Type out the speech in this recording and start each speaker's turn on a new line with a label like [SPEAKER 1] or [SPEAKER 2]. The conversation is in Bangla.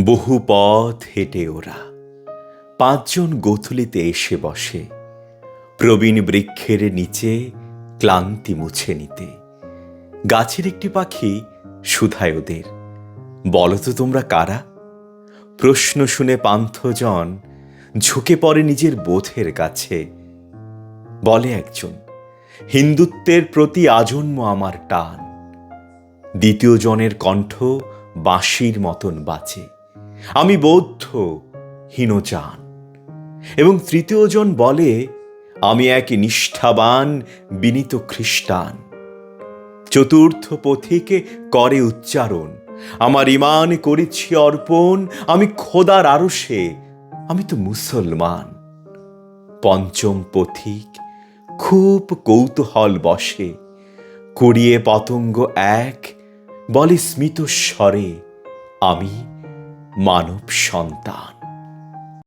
[SPEAKER 1] বহু পথ হেঁটে ওরা। পাঁচজন গোথলিতে এসে বসে। প্রবীণ বৃক্ষের নিচে ক্লান্তি মুছে নিতে। গাছের একটি পাখি সুধায় ওদের। বলতো তোমরা কারা? প্রশ্ন শুনে পান্থজন ঝুঁকে পড়ে নিজের বোধের কাছে। বলে একজন, হিন্দুত্বের প্রতি আজন্ম আমার টান। দ্বিতীয় জনের কণ্ঠ বাঁশির মতন বাজে। আমি বৌদ্ধ হীনজান এবং তৃতীয় জন বলে, আমি এক নিষ্ঠাবান বিনীত খ্রিস্টান। চতুর্থ পথিকে করে উচ্চারণ, আমার ইমান করেছি অর্পণ, আমি খোদার আরশে, আমি তো মুসলমান। পঞ্চম পথিক খুব কৌতূহল বসে, কুড়িয়ে পতঙ্গ এক বলে স্মিত স্বরে আমি মানব সন্তান।